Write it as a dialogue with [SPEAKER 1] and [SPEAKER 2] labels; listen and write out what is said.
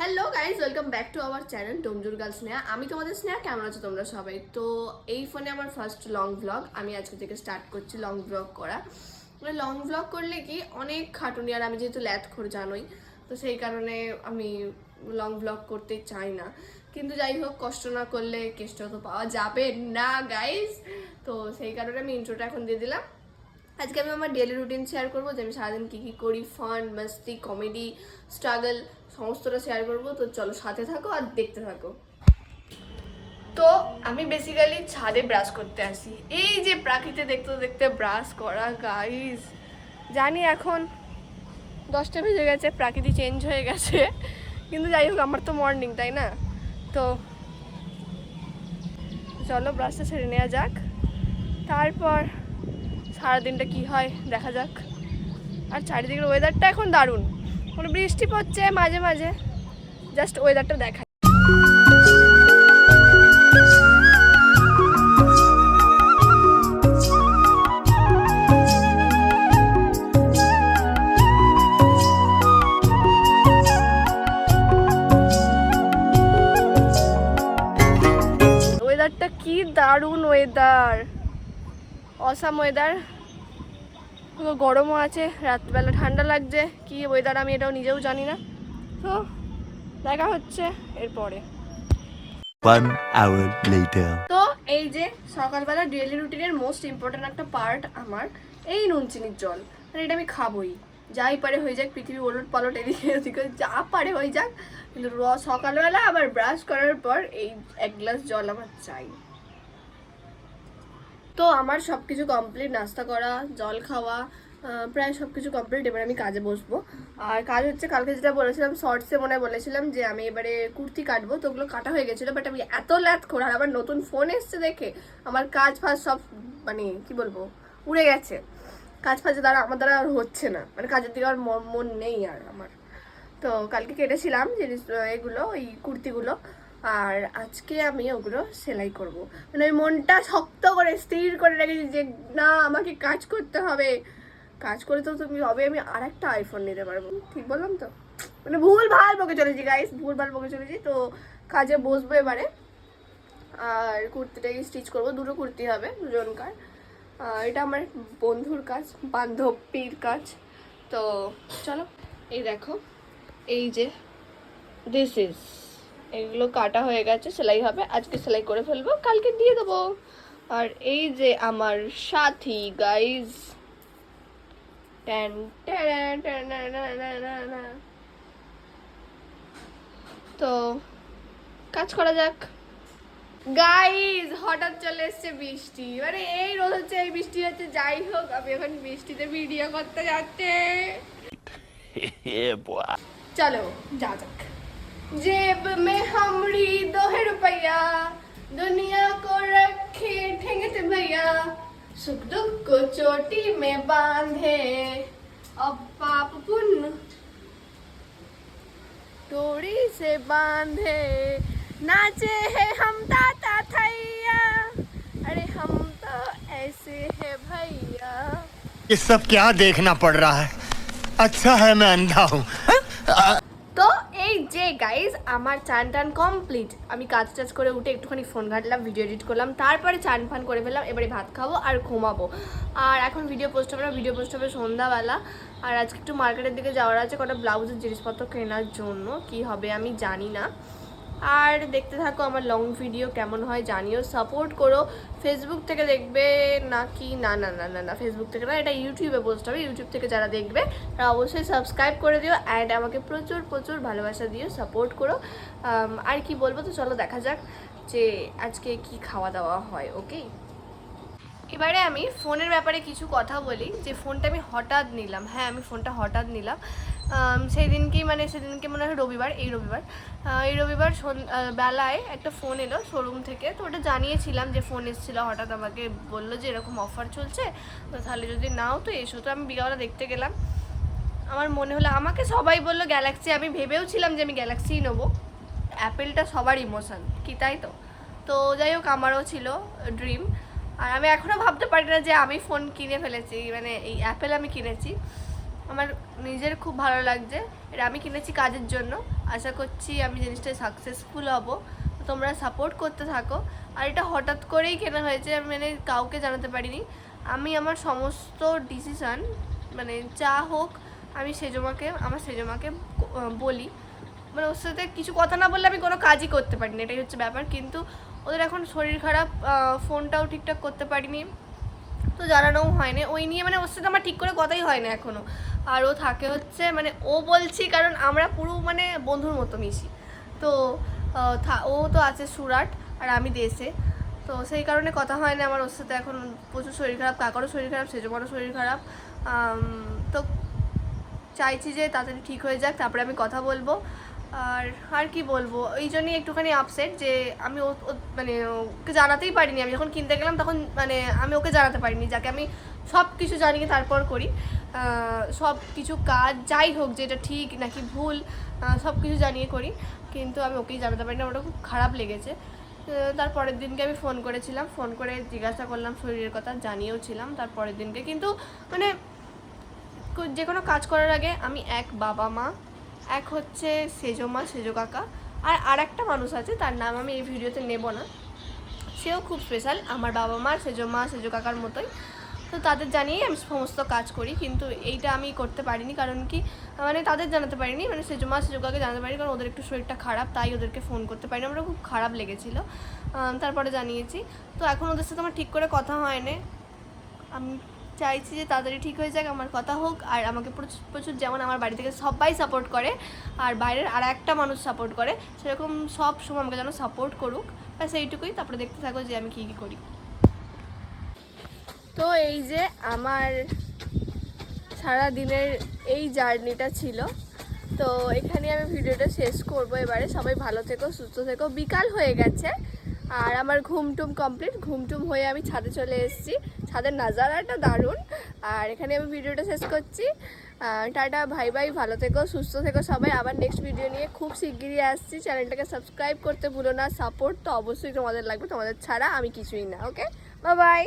[SPEAKER 1] Hello guys welcome back to our channel Domjur girl Sneha আমি তোমাদের স্নেহা, কেমন আছো তোমরা সবাই? তো এই ফোনে আমার ফার্স্ট লং ভ্লগ আমি আজকে থেকে স্টার্ট করছি লং ভ্লগ করা। মানে লং ভ্লগ করলে কি, অনেক খাটুনি, আর আমি যেহেতু ল্যাথ খোর জানোই, তো সেই কারণে আমি লং ভ্লগ করতে চাই না। কিন্তু যাই হোক, কষ্ট না করলে কেষ্ট তো পাওয়া যাবে না গাইজ তো সেই কারণে আমি ইন্ট্রোটা এখন দিয়ে দিলাম। আজকে আমি আমার ডেলি রুটিন শেয়ার করব যে আমি সারাদিন কী কী করি ফান মাস্তি কমেডি স্ট্রাগল সমস্তটা শেয়ার করব। তো চলো সাথে থাকো আর দেখতে থাকো। তো আমি বেসিক্যালি ছাদে ব্রাশ করতে আসি। এই যে প্রাকৃতে দেখতে দেখতে ব্রাশ করা গাইস জানি এখন দশটা বেজে গেছে, প্রাকৃতি চেঞ্জ হয়ে গেছে। কিন্তু যাই হোক, আমার তো মর্নিং তাই না? তো চলো ব্রাশটা ছেড়ে নেওয়া যাক। তারপর সারাদিনটা কি হয় দেখা যাক। আর চারিদিকের ওয়েদারটা এখন দারুণ। কোনো বৃষ্টি পড়ছে মাঝে মাঝে। জাস্ট ওয়েদারটা দেখা অসাম ওয়েদার পুরো গরমও আছে রাত্রিবেলা ঠান্ডা লাগছে। কি ওয়েদার আমি এটাও নিজেও জানি না। তো দেখা হচ্ছে এরপরে. তো এই যে সকালবেলা ডেইলি রুটিনের মোস্ট ইম্পর্ট্যান্ট একটা পার্ট আমার এই নুন চিনির জল। মানে এটা আমি খাবোই। যাই পারে হয়ে যাক পৃথিবী ওলট পালট এদিকে ওদিকে যা পারে হয়ে যাক। কিন্তু র সকালবেলা আবার ব্রাশ করার পর এই এক গ্লাস জল আমার চাই। তো আমার সব কিছু কমপ্লিট নাস্তা করা, জল খাওয়া প্রায় সব কিছু কমপ্লিট এবার আমি কাজে বসবো। আর কাজ হচ্ছে, কালকে যেটা বলেছিলাম, শর্টসে মনে বলেছিলাম যে আমি এবারে কুর্তি কাটবো, তো ওগুলো কাটা হয়ে গেছিল বাট আমি এত ল্যাথ করে আর আমার নতুন ফোন এসছে দেখে, আমার কাজ ফাজ সব মানে কি বলব, উড়ে গেছে। কাজ ফাজের দ্বারা, আমার দ্বারা আর হচ্ছে না মানে কাজের দিকে আর মন নেই আর আমার। তো কালকে কেটেছিলাম জিনিস, এগুলো, ওই কুর্তিগুলো আর আজকে আমি ওগুলো সেলাই করব। মানে ওই মনটা শক্ত করে, স্থির করে রেখেছি যে, না, আমাকে কাজ করতে হবে। কাজ করে তো তুমি হবে, আমি আর একটা আইফোন নিতে পারব। ঠিক বললাম তো? মানে ভুল ভালো বকে চলেছি গাইস ভুল ভালো বকে চলেছি। তো কাজে বসবো এবারে। আর কুর্তিটাকে স্টিচ করব, দুটো কুর্তি হবে, দুজনকার। এটা আমার বন্ধুর কাজ, বান্ধবীর কাজ। তো চলো, এই দেখো, এই যে দিস ইজ এগুলো কাটা হয়ে গেছে সেলাই হবে। আজকে সেলাই করে ফেলব কালকে দিয়ে দেবো। আর এই যে আমার সাথী গাইজ তো কাজ করা যাক। গাইজ হঠাৎ চলে এসছে বৃষ্টি। মানে এই রোদ হচ্ছে এই বৃষ্টি হচ্ছে যাই হোক আমি এখন বৃষ্টিতে ভিডিও করতে যাচ্ছে। চলো যা যাক। जेब में हमड़ी दोहे रुपया, दुनिया को रखे ठेंगत भैया। सुख दुख को चोटी में बांधे, अब पाप पुण्य तोड़ी से बांधे। नाचे है हम दाता थैया अरे हम तो ऐसे है भैया।
[SPEAKER 2] ये सब क्या देखना पड़ रहा है? अच्छा है मैं अंधा हूँ।
[SPEAKER 1] যে গাইজ আমার চান টান কমপ্লিট আমি কাজ টাজ করে উঠে একটুখানি ফোন ঘাটলাম ভিডিও এডিট করলাম, তারপরে চান ফান করে ফেললাম, এবারে ভাত খাব আর ঘুমাবো। আর এখন ভিডিও পোস্ট হবে না ভিডিও পোস্ট হবে সন্ধ্যাবেলা। আর আজকে একটু মার্কেটের দিকে যাওয়ার আছে, কটা ব্লাউজের জিনিসপত্র কেনার জন্য। কি হবে আমি জানি না। আর দেখতে থাকো আমার লং ভিডিও কেমন হয়, জানিও সাপোর্ট করো। ফেসবুক থেকে দেখবে নাকি, না না না না না ফেসবুক থেকে না, এটা ইউটিউবে পোস্ট হবে ইউটিউব থেকে যারা দেখবে, তারা অবশ্যই সাবস্ক্রাইব করে দিও অ্যান্ড আমাকে প্রচুর প্রচুর ভালোবাসা দিও সাপোর্ট করো। আর কি বলব তো, চলো দেখা যাক যে আজকে কি খাওয়া দাওয়া হয় ওকে এবারে আমি ফোনের ব্যাপারে কিছু কথা বলি, যে ফোনটা আমি হঠাৎ নিলাম হ্যাঁ আমি ফোনটা হঠাৎ নিলাম। সেই দিনকেই মানে সেদিনকে মনে হয় রবিবার, এই রবিবার। এই রবিবার বেলায় একটা ফোন এলো শোরুম থেকে, তো ওটা জানিয়েছিলাম যে ফোন এসেছিল, হঠাৎ আমাকে বলল যে এরকম অফার চলছে, তো তাহলে যদি নাও, তো এসো। তো আমি বিকালবেলা দেখতে গেলাম। আমার মনে হলো, আমাকে সবাই বলল গ্যালাক্সি আমি ভেবেও ছিলাম যে আমি গ্যালাক্সিই নেব। অ্যাপেলটা সবার ইমোশন কি তাই তো? তো যাই হোক, আমারও ছিল ড্রিম আর আমি এখনও ভাবতে পারি না যে আমি ফোন কিনে ফেলেছি মানে এই অ্যাপেল আমি কিনেছি। আমার নিজের খুব ভালো লাগছে। এটা আমি কিনেছি কাজের জন্য। আশা করছি আমি জিনিসটা সাকসেসফুল হব। তোমরা সাপোর্ট করতে থাকো। আর এটা হঠাৎ করেই কেনা হয়েছে, আমি মানে কাউকে জানাতে পারিনি। আমি আমার সমস্ত ডিসিশান মানে যা হোক, আমি সেজমাকে, আমার সেজমাকে বলি। মানে ওর সাথে কিছু কথা না বললে আমি কোনো কাজই করতে পারি না এটাই হচ্ছে ব্যাপার। কিন্তু ওদের এখন শরীর খারাপ ফোনটাও ঠিকঠাক করতে পারিনি। তো জানানোও হয়নি। ওই নিয়ে মানে ওর সাথে আমার ঠিক করে কথাই হয় না এখনও আর ও থাকে হচ্ছে মানে ও বলছি কারণ আমরা পুরো মানে বন্ধুর মতো মিশি। তো ও তো আছে সুরাট আর আমি দেশে। তো সেই কারণে কথা হয় না আমার ওর সাথে এখন। প্রচুর শরীর খারাপ, কাকারও শরীর খারাপ সেজমারও শরীর খারাপ। তো চাইছি যে তাড়াতাড়ি ঠিক হয়ে যাক, তারপরে আমি কথা বলব। আর আর কি বলব? এই জন্যই একটুখানি আপসেট যে আমি মানে ওকে জানাতেই পারিনি। আমি যখন কিনতে গেলাম তখন মানে আমি ওকে জানাতে পারিনি, যাকে আমি সব কিছু জানিয়ে তারপর করি। সব কিছু কাজ যাই হোক, যেটা ঠিক নাকি ভুল সব কিছু জানিয়ে করি। কিন্তু আমি ওকেই জানাতে পারিনি ওটা খুব খারাপ লেগেছে। তার পরের দিনকে আমি ফোন করেছিলাম ফোন করে জিজ্ঞাসা করলাম, শরীরের কথা জানিয়েও ছিলাম তার পরের দিনকে। কিন্তু মানে যে কোনো কাজ করার আগে আমি এক বাবা মা এক হচ্ছে সেজো মা, সেজো কাকা আর আর একটা মানুষ আছে, তার নাম আমি এই ভিডিওতে নেব না। সেও খুব স্পেশাল আমার বাবা মা, সেজো মা, সেজো কাকার মতোই। তো তাদের জানিয়েই আমি সমস্ত কাজ করি, কিন্তু এইটা আমি করতে পারিনি, কারণ কি মানে তাদের জানাতে পারিনি মানে সেজো মা, সেজো কাকে জানাতে পারিনি, কারণ ওদের একটু শরীরটা খারাপ, তাই ওদেরকে ফোন করতে পারিনি। আমরা খুব খারাপ লেগেছিলো। তারপরে জানিয়েছি। তো এখন ওদের সাথে আমার ঠিক করে কথা হয়নি। আমি চাইছি যে তাড়াতাড়ি ঠিক হয়ে যাক, আমার কথা হোক, আর আমাকে প্রচুর প্রচুর যেমন আমার বাড়ি থেকে সবাই সাপোর্ট করে, আর বাইরের আর একটা মানুষ সাপোর্ট করে, সেরকম সব সময় আমাকে যেন সাপোর্ট করুক। ব্যাস এইটুকুই, তারপরে দেখতে থাকো যে আমি কী কী করি। তো এই যে আমার সারা দিনের এই জার্নিটা ছিল। তো এখানে আমি ভিডিওটা শেষ করব। এবারে সবাই ভালো থেকো, সুস্থ থেকো। বিকাল হয়ে গেছে। আর আমার ঘুমটুম কমপ্লিট। ঘুমটুম হয়ে আমি ছাদে চলে এসেছি। ছাদের নাজারাটা দারুণ। আর এখানে আমি ভিডিওটা শেষ করছি। টাটা ভাই ভাই ভালো থেকো, সুস্থ থেকো সবাই। আবার নেক্সট ভিডিও নিয়ে খুব শিগগিরই আসছি। চ্যানেলটাকে সাবস্ক্রাইব করতে ভুলো না। সাপোর্ট তো অবশ্যই তোমাদের লাগবে। তোমাদের ছাড়া আমি কিছুই না ওকে বা বাই